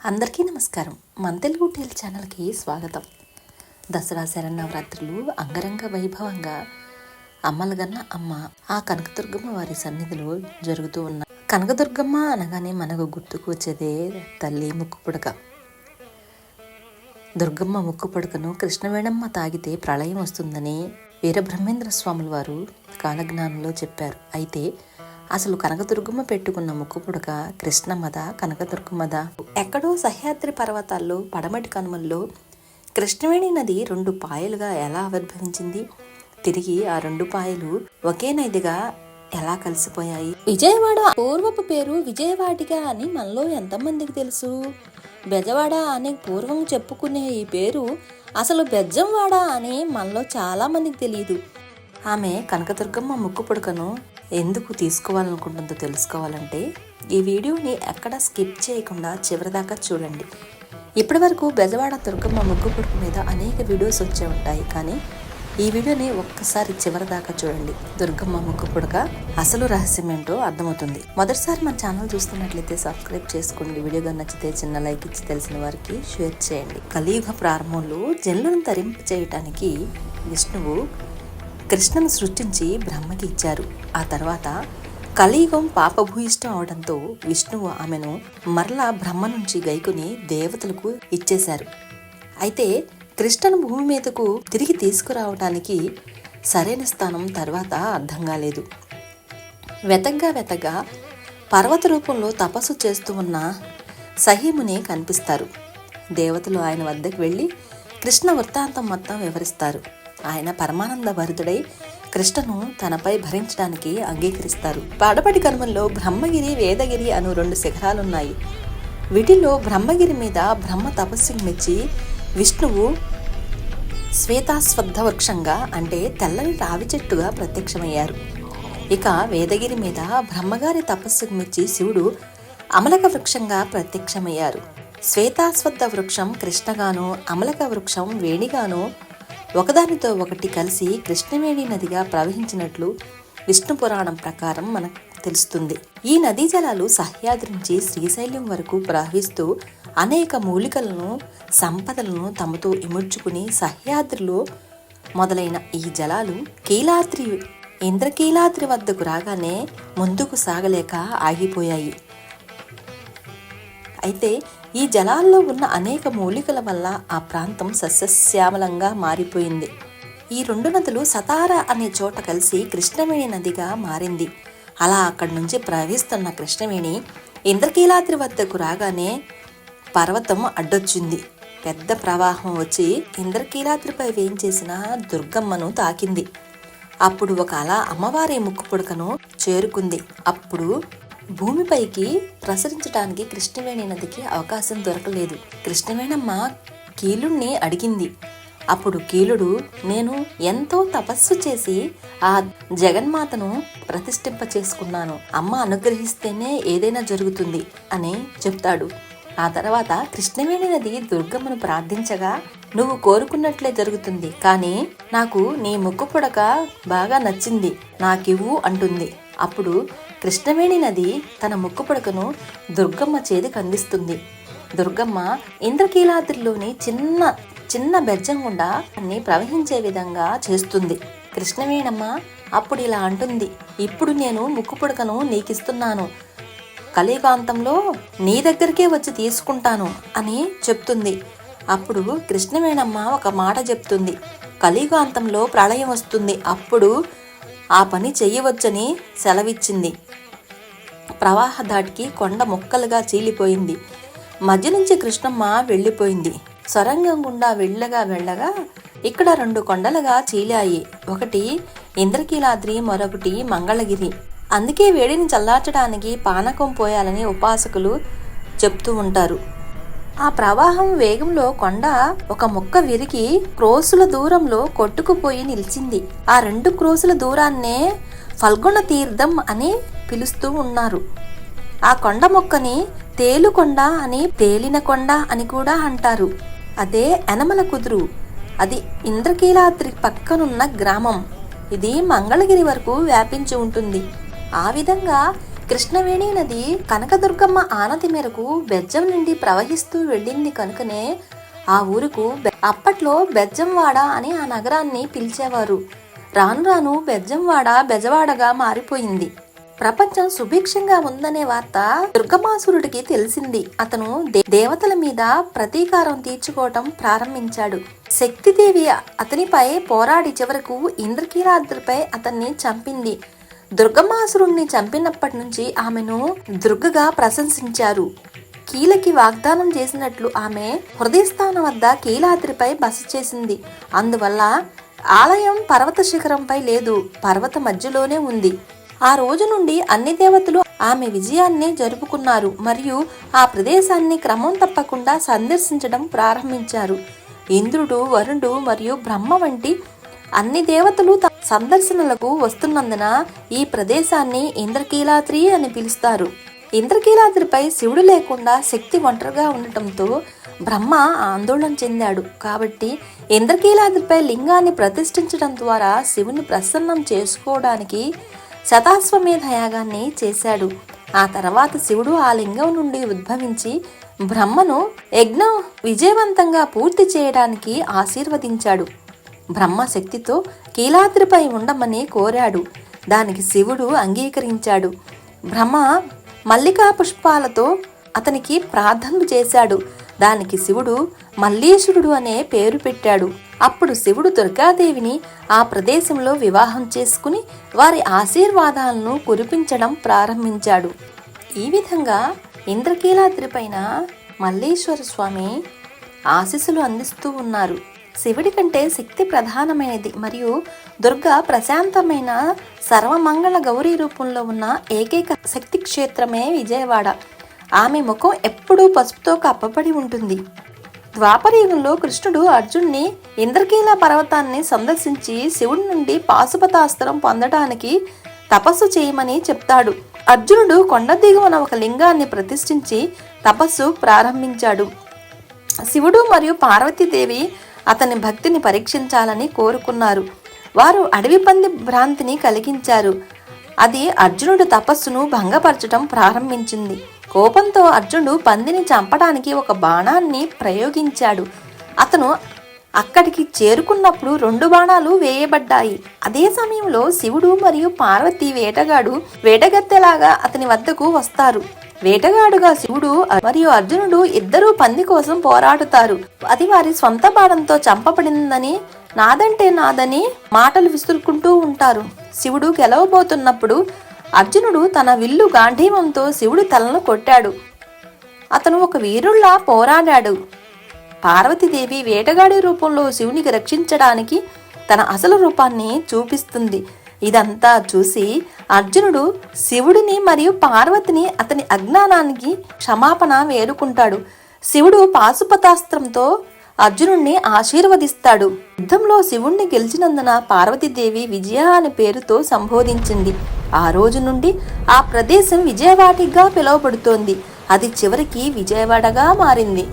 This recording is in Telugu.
అందరికీ నమస్కారం. మన తెలుగు టేల్ ఛానల్కి స్వాగతం. దసరా శరణవరాత్రులు అంగరంగ వైభవంగా అమ్మలగన్న అమ్మ ఆ కనకదుర్గమ్మ వారి సన్నిధిలో జరుగుతూ ఉన్న కనకదుర్గమ్మ అనగానే మనకు గుర్తుకు వచ్చేదే తల్లి ముక్కు పుడక. దుర్గమ్మ ముక్కు పుడకను కృష్ణవేణమ్మ తాగితే ప్రళయం వస్తుందని వీరబ్రహ్మేంద్ర స్వాముల వారు కాలజ్ఞానంలో చెప్పారు. అయితే అసలు కనకదుర్గమ్మ పెట్టుకున్న ముక్కు పుడక కృష్ణమ్మద కనకదుర్గమ్మద? ఎక్కడో సహ్యాద్రి పర్వతాల్లో పడమటి కనుమల్లో కృష్ణవేణి నది రెండు పాయలుగా ఎలా ఆవిర్భవించింది? తిరిగి ఆ రెండు పాయలు ఒకే నదిగా ఎలా కలిసిపోయాయి? విజయవాడ పూర్వపు పేరు విజయవాటిగా అని మనలో ఎంతమందికి తెలుసు? బెజవాడ అని పూర్వం చెప్పుకునే ఈ పేరు అసలు బెజ్జంవాడ అని మనలో చాలా మందికి తెలియదు ఆమె కనకదుర్గమ్మ ముక్కు పుడకను ఎందుకు తీసుకోవాలనుకుంటుందో తెలుసుకోవాలంటే ఈ వీడియోని ఎక్కడ స్కిప్ చేయకుండా చివరిదాకా చూడండి. ఇప్పటివరకు బెజవాడ దుర్గమ్మ ముగ్గు పుడక మీద అనేక వీడియోస్ వచ్చే ఉంటాయి. కానీ ఈ వీడియోని ఒక్కసారి చివరిదాకా చూడండి. దుర్గమ్మ ముగ్గు పుడక అసలు రహస్యం ఏంటో అర్థమవుతుంది. మొదటిసారి మన ఛానల్ చూస్తున్నట్లయితే సబ్స్క్రైబ్ చేసుకోండి. వీడియో నచ్చితే చిన్న లైక్ ఇచ్చి తెలిసిన వారికి షేర్ చేయండి. కలియుగ ప్రారంభంలో జనులను తరింపు చేయటానికి విష్ణువు కృష్ణను సృష్టించి బ్రహ్మకి ఇచ్చారు. ఆ తర్వాత కలియుగం పాపభూయిష్టం అవడంతో విష్ణువు ఆమెను మరలా బ్రహ్మ నుంచి గైకుని దేవతలకు ఇచ్చేశారు. అయితే కృష్ణను భూమి మీదకు తిరిగి తీసుకురావడానికి సరైన స్థానం తర్వాత అర్థం కాలేదు. వెతగ్గా వెతగ్గా పర్వత రూపంలో తపస్సు చేస్తూ ఉన్న సహీముని కనిపిస్తారు. దేవతలు ఆయన వద్దకు వెళ్ళి కృష్ణ వృత్తాంతం మొత్తం వివరిస్తారు. ఆయన పరమానంద భరితుడై కృష్ణను తనపై భరించడానికి అంగీకరిస్తారు. పాడపటి కర్మంలో బ్రహ్మగిరి వేదగిరి అను రెండు శిఖరాలున్నాయి. వీటిలో బ్రహ్మగిరి మీద బ్రహ్మ తపస్సుకు మెచ్చి విష్ణువు శ్వేతాశ్వద్ధ వృక్షంగా అంటే తెల్లని రావి చెట్టుగా ప్రత్యక్షమయ్యారు. ఇక వేదగిరి మీద బ్రహ్మగారి తపస్సుకు మెచ్చి శివుడు అమలక వృక్షంగా ప్రత్యక్షమయ్యారు. శ్వేతాశ్వద్ధ వృక్షం కృష్ణగాను అమలక వృక్షం వేణిగాను ఒకదానితో ఒకటి కలిసి కృష్ణవేణి నదిగా ప్రవహించినట్లు విష్ణు పురాణం ప్రకారం మనకు తెలుస్తుంది. ఈ నదీ జలాలు సహ్యాద్రి నుంచి శ్రీశైలం వరకు ప్రవహిస్తూ అనేక మూలికలను సంపదలను తమతో ఇముడ్చుకుని సహ్యాద్రిలో మొదలైన ఈ జలాలు కీలాద్రి ఇంద్రకీలాద్రి వద్దకు రాగానే ముందుకు సాగలేక ఆగిపోయాయి. అయితే ఈ జలాల్లో ఉన్న అనేక మూలికల వల్ల ఆ ప్రాంతం సస్యశ్యామలంగా మారిపోయింది. ఈ రెండు నదులు సతార అనే చోట కలిసి కృష్ణవేణి నదిగా మారింది. అలా అక్కడి నుంచి ప్రవహిస్తున్న కృష్ణవేణి ఇంద్రకీలాద్రి వద్దకు రాగానే పర్వతం అడ్డొచ్చింది. పెద్ద ప్రవాహం వచ్చి ఇంద్రకీలాద్రిపై వేయించేసిన దుర్గమ్మను తాకింది. అప్పుడు ఒక అలా అమ్మవారి ముక్కు పుడకను చేరుకుంది. అప్పుడు భూమిపైకి ప్రసరించడానికి కృష్ణవేణి నదికి అవకాశం దొరకలేదు. కృష్ణవేణమ్మ కీలుణ్ణి అడిగింది. అప్పుడు కీలుడు నేను ఎంతో తపస్సు చేసి ఆ జగన్మాతను ప్రతిష్ఠింప చేసుకున్నాను అమ్మ అనుగ్రహిస్తేనే ఏదైనా జరుగుతుంది అని చెప్తాడు. ఆ తర్వాత కృష్ణవేణి నది దుర్గమ్మను ప్రార్థించగా నువ్వు కోరుకున్నట్లే జరుగుతుంది కానీ నాకు నీ ముక్కు పొడక బాగా నచ్చింది నాకివ్వు అంటుంది. అప్పుడు కృష్ణవేణి నది తన ముక్కు పుడకను దుర్గమ్మ చేతికి అందిస్తుంది. దుర్గమ్మ ఇంద్రకీలాద్రిలోని చిన్న చిన్న బెర్జం గుండా అన్ని ప్రవహించే విధంగా చేస్తుంది. కృష్ణవేణమ్మ అప్పుడు ఇలా అంటుంది ఇప్పుడు నేను ముక్కు పుడకను నీకిస్తున్నాను. కలియుగాంతంలో నీ దగ్గరికే వచ్చి తీసుకుంటాను అని చెప్తుంది. అప్పుడు కృష్ణవేణమ్మ ఒక మాట చెప్తుంది కలియుగాంతంలో ప్రళయం వస్తుంది. అప్పుడు ఆ పని చెయ్యవచ్చని సెలవిచ్చింది. ప్రవాహ దాటికి కొండ ముక్కలుగా చీలిపోయింది. మధ్య నుంచి కృష్ణమ్మ వెళ్ళిపోయింది. సొరంగం గుండా వెళ్ళగా వెళ్ళగా ఇక్కడ రెండు కొండలుగా చీలాయి. ఒకటి ఇంద్రకీలాద్రి మరొకటి మంగళగిరి. అందుకే వేడిని చల్లార్చడానికి పానకం పోయాలని ఉపాసకులు చెప్తూ ఉంటారు. ఆ ప్రవాహం వేగంలో కొండ ఒక ముక్క విరిగి క్రోసుల దూరంలో కొట్టుకుపోయి నిలిచింది. ఆ రెండు క్రోసుల దూరాన్నే ఫల్గుణ తీర్థం అని పిలుస్తూ ఉన్నారు. ఆ కొండ మొక్కని తేలుకొండ అని తేలిన కొండ అని కూడా అంటారు. అదే ఎనమల కుదురు. అది ఇంద్రకీలాద్రి పక్కనున్న గ్రామం. ఇది మంగళగిరి వరకు వ్యాపించి ఉంటుంది. ఆ విధంగా కృష్ణవేణి నది కనకదుర్గమ్మ ఆనతి మేరకు బెజ్జం నుండి ప్రవహిస్తూ వెళ్ళింది కనుకనే ఆ ఊరుకు బె- అప్పట్లో బెజ్జంవాడ అని ఆ నగరాన్ని పిలిచేవారు. రాను రాను బెజ్జంవాడ బెజవాడగా మారిపోయింది. ప్రపంచం సుభిక్షంగా ఉందనే వార్త దుర్గమాసురుడికి తెలిసింది. అతను దేవతల మీద ప్రతీకారం తీర్చుకోవటం ప్రారంభించాడు. శక్తిదేవి అతనిపై పోరాడి చివరకు ఇంద్రకీలాద్రిపై అతన్ని చంపింది. దుర్గమాసురుణ్ణి చంపినప్పటి నుంచి ఆమెను దుర్గగా ప్రశంసించారు. కీలకి వాగ్దానం చేసినట్లు ఆమె హృదయస్థానం వద్ద కీలాద్రిపై బస చేసింది. అందువల్ల ఆలయం పర్వత శిఖరంపై లేదు పర్వత మధ్యలోనే ఉంది. ఆ రోజు నుండి అన్ని దేవతలు ఆమె విజయాన్ని జరుపుకున్నారు మరియు ఆ ప్రదేశాన్ని క్రమం తప్పకుండా సందర్శించడం ప్రారంభించారు. ఇంద్రుడు వరుణుడు మరియు బ్రహ్మ వంటి అన్ని దేవతలు తమ సందర్శనలకు వస్తున్నందున ఈ ప్రదేశాన్ని ఇంద్రకీలాద్రి అని పిలుస్తారు. ఇంద్రకీలాద్రిపై శివుడు లేకుండా శక్తి ఒంటరిగా ఉండటంతో బ్రహ్మ ఆందోళన చెందాడు. కాబట్టి ఇంద్రకీలాద్రిపై లింగాన్ని ప్రతిష్ఠించడం ద్వారా శివుని ప్రసన్నం చేసుకోవడానికి శతాశ్వమేధ యాగాన్ని చేశాడు. ఆ తర్వాత శివుడు ఆ లింగం నుండి ఉద్భవించి బ్రహ్మను యజ్ఞం విజయవంతంగా పూర్తి చేయడానికి ఆశీర్వదించాడు. బ్రహ్మ శక్తితో కీలాద్రిపై ఉండమని కోరాడు. దానికి శివుడు అంగీకరించాడు. బ్రహ్మ మల్లికా పుష్పాలతో అతనికి ప్రార్థనలు చేశాడు. దానికి శివుడు మల్లీశ్వరుడు అనే పేరు పెట్టాడు. అప్పుడు శివుడు దుర్గాదేవిని ఆ ప్రదేశంలో వివాహం చేసుకుని వారి ఆశీర్వాదాలను కురిపించడం ప్రారంభించాడు. ఈ విధంగా ఇంద్రకీలాద్రిపైన మల్లేశ్వర స్వామి ఆశీస్సులు అందిస్తూ ఉన్నారు. శివుడి కంటే శక్తి ప్రధానమైనది. మరియు దుర్గ ప్రశాంతమైన సర్వమంగళ గౌరీ రూపంలో ఉన్న ఏకైక శక్తి క్షేత్రమే విజయవాడ. ఆమె ముఖం ఎప్పుడూ పసుపుతో కప్పబడి ఉంటుంది. ద్వాపరయుగంలో కృష్ణుడు అర్జున్ని ఇంద్రకీల పర్వతాన్ని సందర్శించి శివుడి నుండి పాశుపతాస్త్రం పొందడానికి తపస్సు చేయమని చెప్తాడు. అర్జునుడు కొండ దిగువన ఒక లింగాన్ని ప్రతిష్ఠించి తపస్సు ప్రారంభించాడు. శివుడు మరియు పార్వతీదేవి అతని భక్తిని పరీక్షించాలని కోరుకున్నారు. వారు అడవి పంది భ్రాంతిని కలిగించారు. అది అర్జునుడు తపస్సును భంగపరచడం ప్రారంభించింది. కోపంతో అర్జునుడు పందిని చంపడానికి ఒక బాణాన్ని ప్రయోగించాడు. అతను అక్కడికి చేరుకున్నప్పుడు రెండు బాణాలు వేయబడ్డాయి. అదే సమయంలో శివుడు మరియు పార్వతి వేటగాడు వేటగత్తెలాగా అతని వద్దకు వస్తారు. వేటగాడుగా శివుడు మరియు అర్జునుడు ఇద్దరూ పంది కోసం పోరాడుతారు. అది వారి సొంత బాణంతో చంపబడిందని నాదంటే నాదని మాటలు విసురుకుంటూ ఉంటారు. శివుడు గెలవబోతున్నప్పుడు అర్జునుడు తన విల్లు గాంధీవంతో శివుడు తలను కొట్టాడు. అతను ఒక వీరుల్లా పోరాడాడు. పార్వతీదేవి వేటగాడి రూపంలో శివునికి రక్షించడానికి తన అసలు రూపాన్ని చూపిస్తుంది. ఇదంతా చూసి అర్జునుడు శివుడిని మరియు పార్వతిని అతని అజ్ఞానానికి క్షమాపణ వేడుకుంటాడు. శివుడు పాశుపతాస్త్రంతో అర్జునుడిని ఆశీర్వదిస్తాడు. యుద్ధంలో శివుణ్ణి గెలిచినందున పార్వతీదేవి విజయ అనే పేరుతో సంబోధించింది. ఆ రోజు నుండి ఆ ప్రదేశం విజయవాటిగా పిలువబడుతోంది. అది చివరికి విజయవాడగా మారింది.